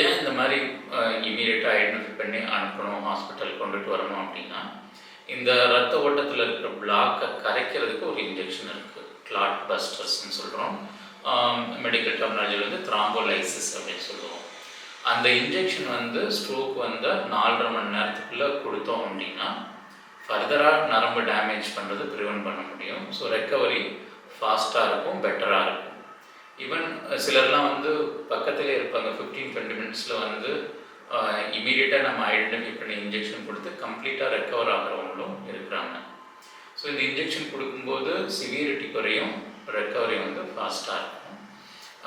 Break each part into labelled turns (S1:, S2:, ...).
S1: ஏன் இந்த மாதிரி இமீடியட்டாக ஐடென்டிஃபை பண்ணி அனுப்பணும் ஹாஸ்பிட்டல் கொண்டுட்டு வரணும் அப்படின்னா இந்த ரத்த ஓட்டத்தில் இருக்கிற பிளாக்கை கரைக்கிறதுக்கு ஒரு இன்ஜெக்ஷன் இருக்குது கிளாட் பஸ்டர்ஸ்ன்னு சொல்கிறோம் மெடிக்கல் டெர்மினாலஜியில் வந்து த்ராம்போலைசிஸ் அப்படின்னு சொல்லுவோம். அந்த இன்ஜெக்ஷன் வந்து ஸ்ட்ரோக் வந்து நாலரை மணி நேரத்துக்குள்ளே கொடுத்தோம் அப்படின்னா ஃபர்தராக நரம்பு டேமேஜ் பண்ணுறது ப்ரிவென்ட் பண்ண முடியும். ஸோ ரெக்கவரி ஃபாஸ்ட்டாக இருக்கும் பெட்டராக இருக்கும். ஈவன் uh, சிலர்லாம் வந்து பக்கத்தில் இருப்பாங்க. ஃபிஃப்டீன் டுவெண்ட்டி மினிட்ஸில் வந்து uh, இமீடியட்டாக நம்ம ஐடென்டிஃபை பண்ணி இன்ஜெக்ஷன் கொடுத்து கம்ப்ளீட்டாக ரெக்கவர் ஆகிறவங்களும் இருக்கிறாங்க. ஸோ இந்த இன்ஜெக்ஷன் கொடுக்கும்போது சிவியரிட்டி குறையும் ரெக்கவரி வந்து ஃபாஸ்ட்டாக இருக்கும்.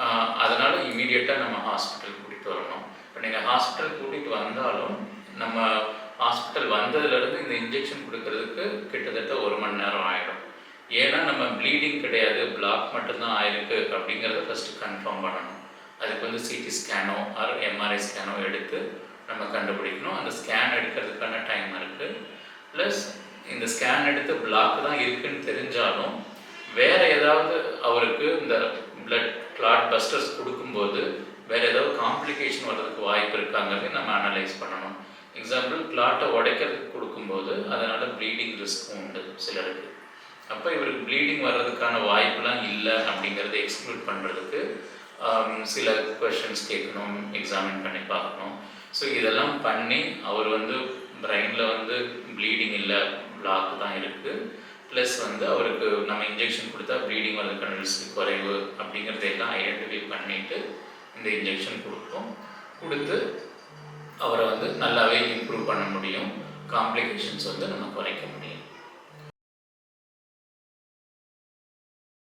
S1: Uh, அதனால் இமீடியட்டாக நம்ம ஹாஸ்பிட்டல் கூட்டிகிட்டு வரணும். இப்போ நீங்கள் ஹாஸ்பிட்டல் கூட்டிகிட்டு வந்தாலும் நம்ம ஹாஸ்பிட்டல் வந்ததுலேருந்து இந்த இன்ஜெக்ஷன் கொடுக்கறதுக்கு கிட்டத்தட்ட ஒரு மணி நேரம் ஆகிடும் ஏன்னா நம்ம ப்ளீடிங் கிடையாது பிளாக் மட்டும்தான் ஆயிருக்கு அப்படிங்கிறத ஃபஸ்ட்டு கன்ஃபார்ம் பண்ணணும். அதுக்கு வந்து சிடி ஸ்கேனோ ஆர் எம்ஆர்ஐ ஸ்கேனோ எடுத்து நம்ம கண்டுபிடிக்கணும். அந்த ஸ்கேன் எடுக்கிறதுக்கான டைம் இருக்குது ப்ளஸ் இந்த ஸ்கேன் எடுத்து பிளாக் தான் இருக்குன்னு தெரிஞ்சாலும் வேறு ஏதாவது அவருக்கு இந்த பிளட் கிளாட் பஸ்டர்ஸ் கொடுக்கும்போது வேறு ஏதாவது காம்ப்ளிகேஷன் வர்றதுக்கு வாய்ப்பு இருக்காங்கிறதையும் நம்ம அனலைஸ் பண்ணணும். எக்ஸாம்பிள் கிளாட்டை உடைக்கிறதுக்கு கொடுக்கும்போது அதனால் ப்ளீடிங் ரிஸ்க்கும் உண்டு சிலருக்கு. அப்போ இவருக்கு ப்ளீடிங் வர்றதுக்கான வாய்ப்புலாம் இல்லை அப்படிங்கிறத எக்ஸ்க்ளூட் பண்ணுறதுக்கு um, சில கொஷின்ஸ் கேட்கணும் எக்ஸாமின் பண்ணி பார்க்கணும். ஸோ இதெல்லாம் பண்ணி அவர் வந்து பிரெயினில் வந்து ப்ளீடிங் இல்லை பிளாக் தான் இருக்குது ப்ளஸ் வந்து அவருக்கு நம்ம இன்ஜெக்ஷன் கொடுத்தா ப்ளீடிங் வர்றதுக்கான ரிஸ்க் குறைவு அப்படிங்கிறத எல்லாம் ஐடென்டிஃபை பண்ணிவிட்டு இந்த இன்ஜெக்ஷன் கொடுப்போம் கொடுத்து அவரை வந்து நல்லாவே இம்ப்ரூவ் பண்ண முடியும். காம்ப்ளிகேஷன்ஸ் வந்து நம்ம குறைக்க முடியும்.